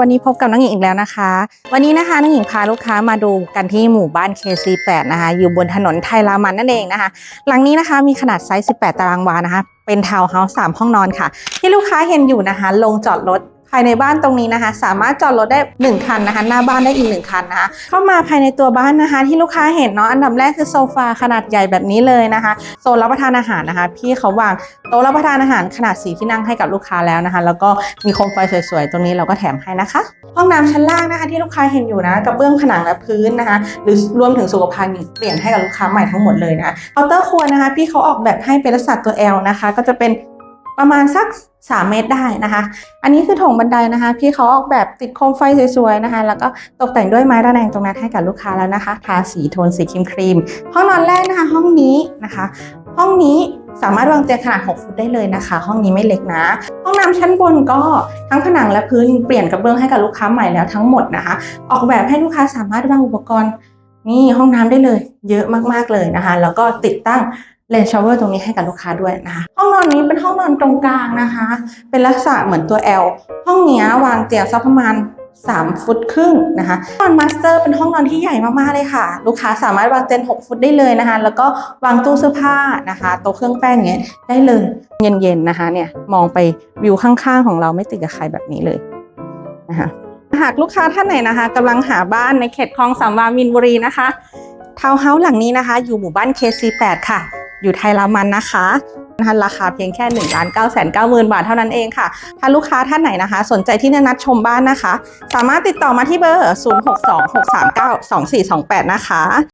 วันนี้พบกับน้องหญิงอีกแล้วนะคะ วันนี้นะคะน้องหญิงพาลูกค้ามาดูกันที่หมู่บ้าน KC8 นะคะ อยู่บนถนนไทยรามันนั่นเองนะคะ หลังนี้นะคะมีขนาดไซส์ 18 ตารางวานะคะ เป็นทาวน์เฮาส์3ห้องนอนค่ะ ที่ลูกค้าเห็นอยู่นะคะ ลงจอดรถ ภายในบ้านตรงนี้นะคะ สามารถจอดรถได้ 1 คันนะคะ หน้าบ้านได้อีก 1 คันนะคะ เข้ามาภายในตัวบ้านนะคะ ที่ลูกค้าเห็นเนาะอันดับแรกคือโซฟาขนาดใหญ่แบบนี้เลยนะคะโซนรับประทานอาหารนะคะ พี่เขาวางโต๊ะรับประทานอาหารขนาดสีที่นั่งให้กับลูกค้าแล้วนะคะ แล้วก็มีโคมไฟสวยๆ ตรงนี้เราก็แถมให้นะคะ ห้องน้ำชั้นล่างนะคะที่ลูกค้าเห็นอยู่นะกระเบื้องผนังและพื้นนะคะ หรือรวมถึงสุขภัณฑ์เปลี่ยนให้กับลูกค้าใหม่ทั้งหมดเลยนะเคาน์เตอร์ครัวนะคะ พี่เขาออกแบบให้เป็นลักษณะตัว L นะคะ ก็จะเป็น ประมาณสัก 3 เมตรได้นะคะ อันนี้คือถงบันไดนะคะ พี่เขาออกแบบติดโคมไฟสวยๆนะคะ แล้วก็ตกแต่งด้วยไม้ระแนงตรงนั้นให้กับลูกค้าแล้วนะคะ ทาสีโทนสีครีมครีมห้องนอนแรกนะคะ ห้องนี้นะคะ ห้องนี้สามารถวางเตียงขนาด 6 ฟุตได้เลยนะคะ ห้องนี้ไม่เล็กนะ ห้องน้ำชั้นบนก็ทั้งผนังและพื้นเปลี่ยนกระเบื้องให้กับลูกค้าใหม่แล้วทั้งหมดนะคะ ออกแบบให้ลูกค้าสามารถวางอุปกรณ์นี่ห้องน้ำได้เลย เยอะมากๆเลยนะคะ แล้วก็ติดตั้ง เลนชาวเวอร์ตรงนี้ให้กับลูกค้าด้วยนะคะ ห้องนอนนี้เป็นห้องนอนตรงกลางนะคะ เป็นลักษณะเหมือนตัว L ห้องนี้วางเตียงสักประมาณ3 ฟุตครึ่งนะคะห้องนอนมาสเตอร์เป็นห้องนอนที่ใหญ่มากๆเลยค่ะ ลูกค้าสามารถวางเตียง6ฟุตได้เลยนะคะ แล้วก็วางตู้เสื้อผ้านะคะโต๊ะเครื่องแป้งอย่างเงี้ยได้เลยเย็นๆนะคะเนี่ยมองไปวิวข้างๆของเราไม่ติดกับใครแบบนี้เลยนะคะหากลูกค้าท่านไหนนะคะกำลังหาบ้านในเขตคลองสามวามินบุรีนะคะทาวน์เฮาส์หลังนี้นะคะ อยู่หมู่บ้าน KC8 ค่ะ อยู่ไทยรามันนะคะนะคะราคาเพียงแค่1นึ่งล้านเก้าแสนเก้าหมื่นบาทเท่านั้นเองค่ะ ถ้าลูกค้าท่านไหนนะคะ สนใจที่จะนัดชมบ้านนะคะ สามารถติดต่อมาที่เบอร์ 0626392428 นะคะ